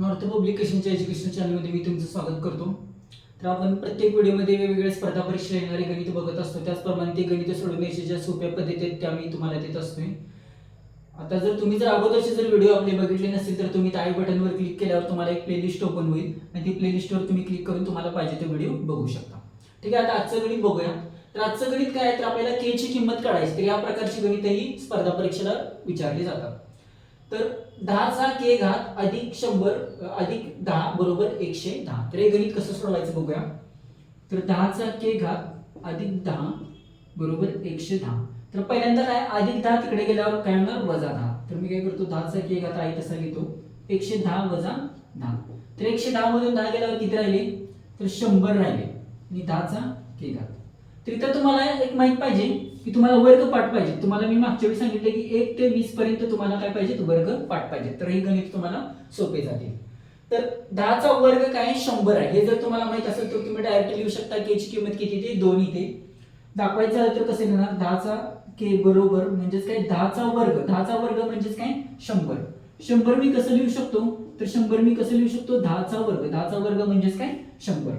North पब्लिकेशनच्या education चॅनलमध्ये मी तुमचं स्वागत करतो. तर आपण प्रत्येक व्हिडिओमध्ये वेगवेगळ्या स्पर्धा परीक्षा येणारे गणित बघत असतो. त्याचप्रमाणे ते गणित सोडवण्याच्या ज्या सोप्या पद्धती आहेत त्या मी तुम्हाला देत असतोय. आता जर तुम्ही जर अगोदरचे जर व्हिडिओ आपले बघितले नसतील तर तुम्ही त्या आय बटनवर क्लिक केल्यावर तुम्हाला एक प्लेलिस्ट ओपन होईल. आणि ती प्लेलिस्टवर तुम्ही क्लिक करून तुम्हाला पाहिजे ते व्हिडिओ बघू शकता. ठीक आहे आता आजचं गणित बघूया. तर आजचं गणित काय तर आपल्याला के ची किंमत काढायची. तर या प्रकारची गणितही स्पर्धा परीक्षेला विचारली जातात. तर दहाचा के घात अधिक शंभर अधिक दहा बरोबर एकशे दहा. तर हे गणित कसं सोडवायचं बघूया. तर दहाचा के घात अधिक दहा बरोबर एकशे दहा. तर पहिल्यांदा काय? अधिक दहा तिकडे गेल्यावर काय होणार? वजा दहा. तर मी काय करतो? दहाचा के घात आहे तसा घेतो. एकशे दहा वजा दहा. तर एकशे दहा मधून दहा गेल्यावर किती राहिले? तर शंभर राहिले. आणि दहाचा के घात. तर इथं तुम्हाला एक माहीत पाहिजे की तुम्हाला वर्ग पाठ पाहिजे. तुम्हाला मी मागच्या वेळी सांगितलं की एक ते वीस पर्यंत तुम्हाला काय पाहिजे? वर्ग पाठ पाहिजे. तर हे गणित तुम्हाला सोपे जातील तर दहाचा वर्ग काय? शंभर आहे. हे जर तुम्हाला माहीत असेल तर तुम्ही डायरेक्ट लिहू शकता के ची किंमत किती ते दोन इथे. दाखवायचं झालं तर कसं लिहिणार दहाचा के बरोबर म्हणजेच काय? दहाचा वर्ग. दहाचा वर्ग म्हणजेच काय? शंभर. शंभर मी कसं लिहू शकतो? तर शंभर मी कसं लिहू शकतो? दहाचा वर्ग. दहाचा वर्ग म्हणजेच काय? शंभर.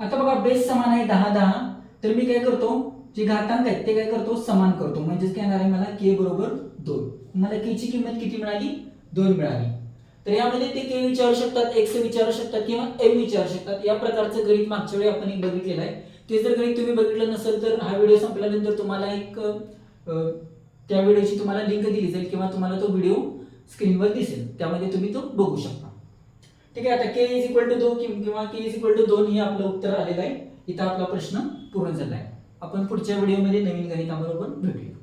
आता बघा बेस समान आहे. दहा दहा. तर मी काय करतो जे घातांक आहेत ते काय करतो समान करतो. म्हणजेच काय येणार आहे मला के बरोबर दोन. मला के ची किंमत किती मिळाली? दोन मिळाली. तर यामध्ये ते के विचारू शकतात एक्स विचारू शकतात किंवा एम विचारू शकतात. या प्रकारचं गणित मागच्या वेळी आपण एक बघितलेलं आहे. ते जर गणित तुम्ही बघितलं नसेल तर हा व्हिडिओ संपल्यानंतर तुम्हाला एक त्या व्हिडिओची तुम्हाला लिंक दिली जाईल किंवा तुम्हाला तो व्हिडिओ स्क्रीनवर दिसेल. त्यामध्ये तुम्ही तो बघू शकता. ठीक आहे आता के इज इक्वल टू दोन किंवा के इज इक्वल टू दोन हे आपलं उत्तर आलेलं आहे. इथं आपला प्रश्न पूर्ण झाला आहे आपण पुढच्या व्हिडिओमध्ये नवीन गणिताबरोबर भेटूया.